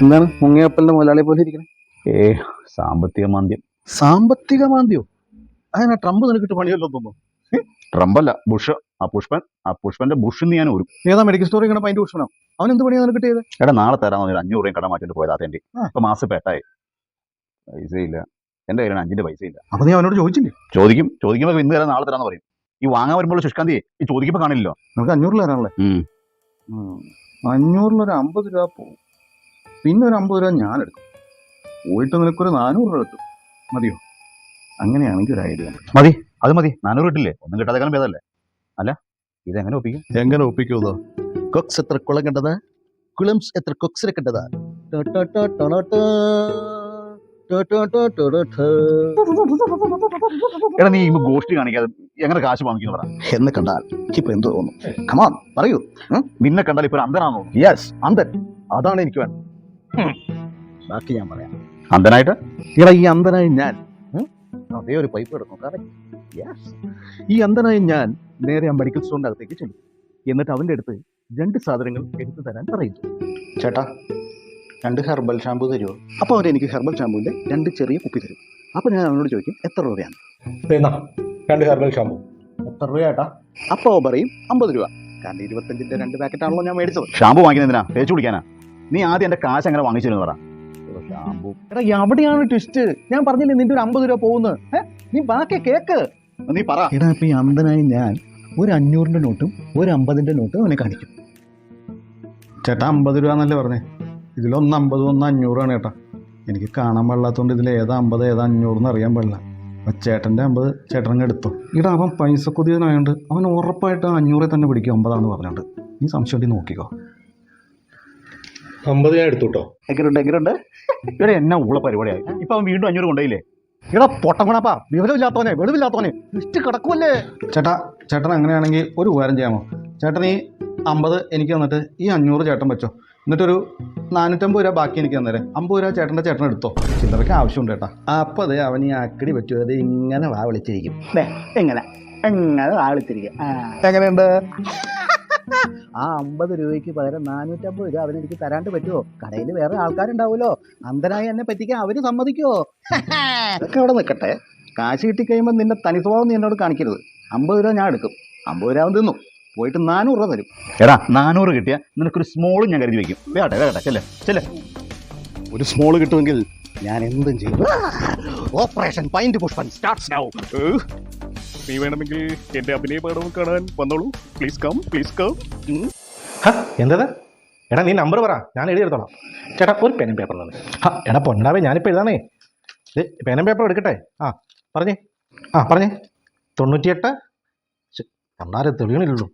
എന്താണ്? മുങ്ങിയപ്പലിന്റെ മുതലാളിയെ പോലെ ഇരിക്കണേ. ഏ സാമ്പത്തിക മാന്ദ്യം. സാമ്പത്തിക മാന്ദ്യോ? അങ്ങനെ ട്രംപ് നിനക്കിട്ട് പണിയല്ലോ തോന്നുന്നു? ട്രംപ് അല്ല ബുഷ് ആ പുഷ്പൻ ആ പുഷ്പന്റെ ബുഷ് ഞാൻ ഒരു ഏതാ മെഡിക്കൽ സ്റ്റോറിൽ ഇങ്ങനെ അതിന്റെ പുഷ്പനോ? അവൻ എന്ത് പണിയാ നിനക്ക് കിട്ടിയത്? എടാ നാളെ തരാൻ ഒരു അഞ്ഞൂറ് രൂപയും കട മാറ്റിട്ട് പോയത് ആ. ഇപ്പൊ മാസം പെട്ടായി പൈസ ഇല്ല എന്റെ കയ്യിലാണ് അഞ്ചിന്റെ പൈസ ഇല്ല അപ്പൊ നീ അവനോട് ചോദിച്ചില്ലേ? ചോദിക്കും. ചോദിക്കുമ്പോൾ ഇന്ന് തരാം നാളെ തരാന്ന് പറയും. ഈ വാങ്ങാൻ വരുമ്പോൾ ശുഷ്കാന്തി ഈ ചോദിക്കുമ്പോൾ കാണില്ലല്ലോ. നമുക്ക് അഞ്ഞൂറിൽ തരാനല്ലേ. അഞ്ഞൂറിലൊരു അമ്പത് രൂപ പോകും പിന്നെ ഒരു അമ്പത് രൂപ ഞാൻ എടുക്കും പോയിട്ട് നിനക്കൊരു നാനൂറ് രൂപ കിട്ടും. മതിയോ? അങ്ങനെയാണെങ്കിൽ ഒരു ഐഡിയ മതി. അത് മതി. നാനൂറ് കിട്ടില്ലേ? ഒന്നും കിട്ടാതെ ഭേദമല്ലേ? അല്ല ഇതെങ്ങനെ ഒപ്പിക്കും? എങ്ങനെ ഒപ്പിക്കുമോ കൊക്സ് എത്ര കുളം കണ്ടത്? കുളംസ് എത്ര കൊക്സിനെ കണ്ടത്? എടാ നീ ഇപ്പൊ ഗോഷ്ടി കാണിക്കാതെ എങ്ങനെ കാശ് വാങ്ങിക്കുന്നു പറ. എന്ന് കണ്ടാൽ ഇപ്പൊ എന്ത് തോന്നുന്നു കമാൻ പറയൂ. നിന്നെ കണ്ടാൽ ഇപ്പൊ അന്ധനാണോ യെസ് അന്തൻ അതാണ് എനിക്ക് വേണം ബാക്കി ഞാൻ പറയാം. അന്ധനായിട്ട്? എടാ ഈ അന്ധനായ ഞാൻ. അതേ ഒരു പൈപ്പ് എടുക്കും. Yes. ഈ അന്ധനായ ഞാൻ നേരെ ആ മെഡിക്കൽ സ്റ്റോറിന്റെ അകത്തേക്ക് ചെല്ലും. എന്നിട്ട് അവന്റെ അടുത്ത് രണ്ട് സാധനങ്ങൾ എടുത്തു തരാൻ പറയുന്നു. ചേട്ടാ രണ്ട് ഹെർബൽ ഷാമ്പു തരുമോ അപ്പോൾ അവൻ എനിക്ക് ഹെർബൽ ഷാമ്പുവിന്റെ രണ്ട് ചെറിയ കുപ്പി തരും. അപ്പോൾ ഞാൻ അവനോട് ചോദിക്കും എത്ര രൂപയാണ്? രണ്ട് ഹെർബൽ ഷാമ്പു എത്ര രൂപ ചേട്ടാ അപ്പോൾ പറയും അമ്പത് രൂപ. കാരണം ഇരുപത്തഞ്ചിന്റെ രണ്ട് പാക്കറ്റ് ആണല്ലോ ഞാൻ മേടിച്ചത്. ഷാമ്പു വാങ്ങിക്കുന്നതിനാ? തേച്ച് കുടിക്കാനാ? നീ ആദ്യം എന്റെ കാശ് അങ്ങനെ വാങ്ങിച്ചിരുന്നു പറ. ഷാമ്പു എടാ എവിടെയാണ് ട്വിസ്റ്റ് ഞാൻ പറഞ്ഞില്ലേ നിന്റെ ഒരു അമ്പത് രൂപ പോകുന്നത് നീ ബാക്കി കേക്ക്. നീ പറ. എടാ ഇപ്പൊ ഈ അന്ധനായി ഞാൻ ഒരു അഞ്ഞൂറിന്റെ നോട്ടും ഒരു അമ്പതിന്റെ നോട്ടും അവനെ കാണിക്കും. ചേട്ടാ അമ്പത് രൂപ എന്നല്ലേ പറഞ്ഞേ? ഇതിലൊന്ന് അമ്പത് ഒന്ന് അഞ്ഞൂറാണ് ചേട്ടാ എനിക്ക് കാണാൻ പാടില്ലാത്തതുകൊണ്ട് ഇതിൽ ഏതാ അമ്പത് ഏതാ അഞ്ഞൂറെന്ന് അറിയാൻ പാടില്ല. അപ്പം ചേട്ടന്റെ അമ്പത് ചേട്ടനങ്ങ് എടുത്തു. ഇവിടെ അവൻ പൈസ കൊതിയനായതുകൊണ്ട് അവൻ ഉറപ്പായിട്ട് അഞ്ഞൂറെ തന്നെ പിടിക്കും അമ്പതാണെന്ന് പറഞ്ഞുകൊണ്ട് നീ സംശയം ഉണ്ടെങ്കിൽ നോക്കിക്കോ. അമ്പത് ഞാൻ എടുത്തു കേട്ടോ എങ്ങനെയുണ്ട് എങ്ങനെയുണ്ട്? ഇവിടെ എന്നെ ഉള്ള പരിപാടിയായി? ഇപ്പം അവൻ വീണ്ടും അഞ്ഞൂറ് കൊണ്ടേ ഇവിടെ പൊട്ടങ്ങണപ്പാ വിവരമില്ലാത്തവനെ വെളിവില്ലാത്തവനെ. ലിസ്റ്റ് കിടക്കുമല്ലേ ചേട്ടാ ചേട്ടൻ അങ്ങനെയാണെങ്കിൽ ഒരു ഉപകാരം ചെയ്യാമോ? ചേട്ടൻ ഈ അമ്പത് എനിക്ക് തന്നിട്ട് ഈ അഞ്ഞൂറ് ചേട്ടൻ വെച്ചോ. എന്നിട്ടൊരു നാനൂറ്റമ്പത് രൂപ ബാക്കി എനിക്ക് തന്നേരെ. അമ്പത് രൂപ ചേട്ടന്റെ ചേട്ടൻ എടുത്തോ. ചില്ലറയ്ക്ക് ആവശ്യമുണ്ട് ചേട്ടാ അപ്പോൾ അതെ അവൻ ഈ അക്കടി പറ്റുമോ അത് ഇങ്ങനെ വാ വിളിച്ചിരിക്കും. എങ്ങനെ എങ്ങനെ വാ വിളിച്ചിരിക്കും. എങ്ങനെയുണ്ട്? ആ അമ്പത് രൂപയ്ക്ക് പകരം നാനൂറ്റമ്പത് രൂപ അവനെനിക്ക് തരാണ്ട് പറ്റുമോ കടയിൽ വേറെ ആൾക്കാരുണ്ടാവുമല്ലോ. അന്ധനായി എന്നെ പറ്റിക്കാൻ അവർ സമ്മതിക്കുമോ അതൊക്കെ അവിടെ നിൽക്കട്ടെ. കാശ് കിട്ടിക്കഴിയുമ്പോൾ നിന്റെ തനി സ്വഭാവം നീ എന്നോട് കാണിക്കരുത്. അമ്പത് രൂപ ഞാൻ എടുക്കും. അമ്പത് രൂപ അവൻ തിന്നു. പോയിട്ട് നാനൂറ് രൂപ തരും. എടാ നാനൂറ് കിട്ടിയ നിനക്കൊരു സ്മോളും ഞാൻ കരുതി വെക്കും. വേട്ടെ വേട്ടെ ചെല്ലേ ചെല്ലേ. ഒരു സ്മോൾ കിട്ടുമെങ്കിൽ ഞാൻ എന്തും ചെയ്യും. Operation pint Pushpan starts now നീ വേണമെങ്കിൽ എന്റെ അഭിനയ പാഠവും കാണാൻ വന്നോളൂ. പ്ലീസ് കം പ്ലീസ് കം എന്തത്? എടാ നീ നമ്പർ പറ. ഞാൻ എഴുതിയെടുത്തോളാം ചേട്ടാ ഒരു പെനും പേപ്പർ തന്നെ. ആ എടാ പൊണ്ടാവേ ഞാനിപ്പോൾ എഴുതാണേ ഇത് പെനും പേപ്പർ എടുക്കട്ടെ. ആ പറഞ്ഞേ. ആ പറഞ്ഞേ. തൊണ്ണൂറ്റിയെട്ട്. കണ്ടാരെ തെളിയണില്ലല്ലോ.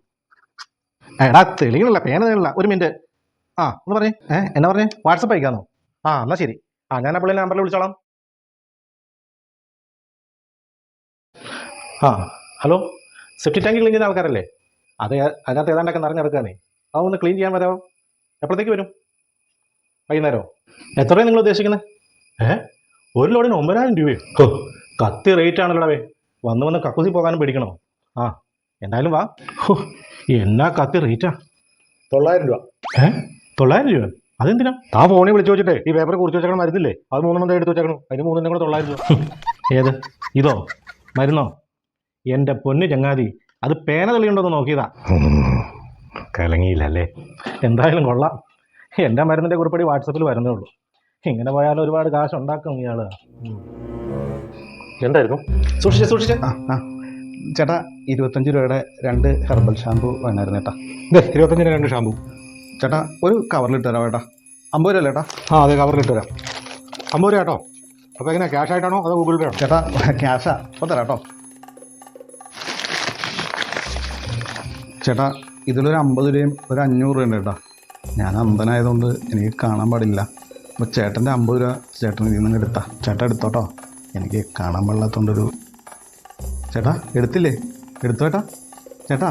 എടാ തെളിയണില്ല പേന തെളിയില്ല ഒരു മിനിറ്റ് ആ ഒന്ന് പറഞ്ഞേ ഏ എന്നാ പറഞ്ഞേ വാട്സപ്പ് അയക്കാന്നോ ആ എന്നാ ശരി. ആ ഞാൻ അപ്പോൾ നമ്പറിൽ വിളിച്ചോളാം. ആ ഹലോ? സെഫ്റ്റി ടാങ്ക് ക്ലീൻ ചെയ്യുന്ന ആൾക്കാരല്ലേ? അതെ അതിനകത്ത് ഏതാണ്ടൊക്കെ നിറഞ്ഞെടുക്കാനേ ഒന്ന് ക്ലീൻ ചെയ്യാൻ വരാമോ എപ്പോഴത്തേക്ക് വരും? വൈകുന്നേരമോ എത്രയാണ് നിങ്ങൾ ഉദ്ദേശിക്കുന്നത് ഏ ഒരു ലോഡിന് ഒമ്പതിനായിരം രൂപയോ? കത്തി റേറ്റ് ആണല്ലോ വേ. വന്ന് വന്ന് കക്കൂസി പോകാനും പേടിക്കണോ? ആ എന്തായാലും വാ. എന്നാ കത്തി റേറ്റാ? തൊള്ളായിരം രൂപ. ഏ? തൊള്ളായിരം രൂപ അതെന്തിനാ? ആ ഫോണിൽ വിളിച്ചു വെച്ചിട്ടേ ഈ പേപ്പർ കുറിച്ച് വെച്ചേക്കണം മരുന്നില്ലേ? അത് മൂന്നെണ്ണം എടുത്ത് വെച്ചേക്കണം. അതിന് മൂന്നെണ്ണം കൂടെ തൊള്ളായിരം രൂപ. ഏത്? ഇതോ? മരുന്നോ? എന്റെ പൊന്ന് ചങ്ങാതി അത് പേന തെളിയുണ്ടോന്ന് നോക്കിയതാ. കലങ്ങിയില്ലല്ലേ? എന്തായാലും കൊള്ളാം. എന്റെ മരുന്നിന്റെ കുറിപ്പടി വാട്സപ്പിൽ വരുന്നേ ഉള്ളൂ. ഇങ്ങനെ പോയാൽ ഒരുപാട് കാശ് ഉണ്ടാക്കും ഇയാൾ എന്തായിരുന്നു? സൂക്ഷിച്ചേ സൂക്ഷിച്ചേ. ആ ആ. ചേട്ടാ ഇരുപത്തഞ്ച് രൂപയുടെ രണ്ട് ഹെർബൽ ഷാമ്പു വേണമായിരുന്നു ചേട്ടാ ദേ, രൂപ രണ്ട് ഷാമ്പു ചേട്ടാ ഒരു കവറിലിട്ട് തരാം ചേട്ടാ അമ്പത് രൂപ ചേട്ടാ ആ അതെ കവറിൽ ഇട്ട് തരാം. അമ്പത് രൂപ കേട്ടോ. അപ്പോൾ എങ്ങനെ ക്യാഷ് ആയിട്ടാണോ അതോ ഗൂഗിൾ പേ ആണോ? ചേട്ടാ ക്യാഷാ അപ്പോൾ തരാം കേട്ടോ. ചേട്ടാ ഇതിലൊരു അമ്പത് രൂപയും ഒരു അഞ്ഞൂറ് രൂപ ഉണ്ട് ചേട്ടാ ഞാൻ അമ്പനായതുകൊണ്ട് എനിക്ക് കാണാൻ പാടില്ല. അപ്പോൾ ചേട്ടന്റെ അമ്പത് രൂപ ചേട്ടൻ ഇതിൽ നിന്ന് എടുത്താ. ചേട്ടാ എടുത്തോട്ടോ. എനിക്ക് കാണാൻ പാടില്ലാത്തതുകൊണ്ടൊരു ചേട്ടാ എടുത്തില്ലേ? എടുത്തു ചേട്ടാ. ചേട്ടാ.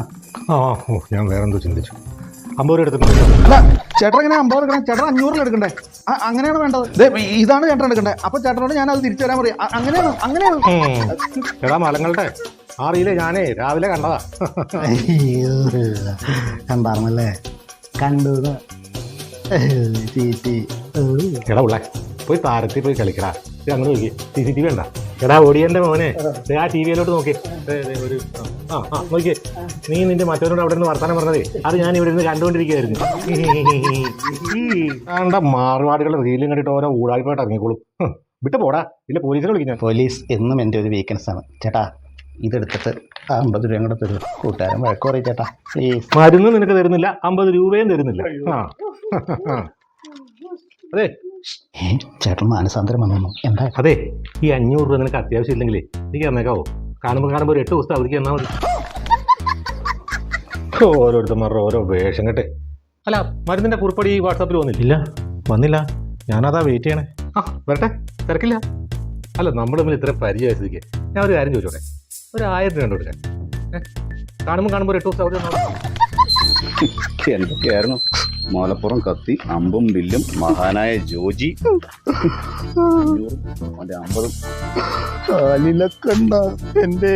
ആ ഓ ഞാൻ വേറെ എന്തോ ചിന്തിച്ചു. അമ്പത് രൂപ എടുത്തിട്ടുണ്ട് അല്ല ചേട്ടൻ എങ്ങനെ അമ്പത് എടുക്കണം. ചേട്ടൻ അഞ്ഞൂറിൽ എടുക്കണ്ടേ? ആ, അങ്ങനെയാണ് വേണ്ടത്. ദേ, ഇതാണ് ചേട്ടൻ എടുക്കണ്ടേ. അപ്പൊ ചേട്ടനോട് ഞാൻ അത് തിരിച്ചു തരാൻ പറയാം. അങ്ങനെയാണ് അങ്ങനെയാണ്. ഉം. എടാ മലങ്ങളുടെ. ആ റീൽ ഞാനേ രാവിലെ കണ്ടതാ. കണ്ടാർന്നല്ലേ? കണ്ടു എടാ ഉള്ളേ പോയി താരത്തിൽ പോയി കളിക്കടാ. ഇത് അങ്ങോട്ട് നോക്കി. സി സി ടി വി ഉണ്ടാ എടാ ഓടിയന്റെ മോനെ. ആ ടി വിയിലോട്ട് നോക്കി. ദേ, ദേ, ഒരു ആ ആ നോക്കി നീ നിന്റെ മറ്റവരോട് അവിടെ നിന്ന് വർത്താനം പറഞ്ഞതേ. അത് ഞാൻ ഇവിടെ നിന്ന് കണ്ടുകൊണ്ടിരിക്കുകയായിരുന്നു ആണ്ട മാറുപാടുകളുടെ റീലും കണ്ടിട്ട് ഓരോ ഊടായ്പായിട്ട് ഇറങ്ങിക്കോളും. വിട്ടു പോടാ. ഇല്ല പോലീസിനെ വിളിക്കാം പോലീസ് എന്നും എന്റെ ഒരു വീക്കൻസ് ആണ്. ചേട്ടാ ഇതെടുത്തിട്ട് ആ അമ്പത് രൂപയും കൂടെ തരും. കൂട്ടുകാരൻ വഴക്ക് പറയും ചേട്ടാ. പ്ലീസ് മരുന്ന് നിനക്ക് തരുന്നില്ല അമ്പത് രൂപയും തരുന്നില്ല. ആ. അതെ. ഏ ചേട്ടൻ മാനസാന്തരം വന്നു എന്താ? അതെ ഈ അഞ്ഞൂറ് രൂപ നിനക്ക് അത്യാവശ്യം ഇല്ലെങ്കിലേ എനിക്ക് തന്നേക്കാവോ കാണുമ്പോൾ കാണുമ്പോൾ ഒരു എട്ട് ദിവസത്തെ അവധിക്ക് തന്നാൽ മതി. ഓരോരുത്തന്മാരുടെ ഓരോ വേഷം കെട്ടെ. അല്ല മരുന്നിന്റെ കുറിപ്പടി ഈ വാട്സാപ്പിൽ വന്നില്ല? ഇല്ല വന്നില്ല. ഞാനതാ വെയിറ്റ് ചെയ്യണേ. ആ വരട്ടെ. തിരക്കില്ല. അല്ല നമ്മൾ തമ്മിൽ ഇത്ര പരിചയ ഞാൻ ഒരു കാര്യം ചോദിച്ചോട്ടെ? ഒരു ആയിരം രണ്ടു കൊടുക്കാൻ? കാണുമ്പോൾ കാണുമ്പോൾ ഒരു എട്ട് ദിവസം അവധി എന്തൊക്കെയായിരുന്നു? മലപ്പുറം കത്തി അമ്പും ബില്ലും മഹാനായ ജോജി. അമ്പതും. എന്റെ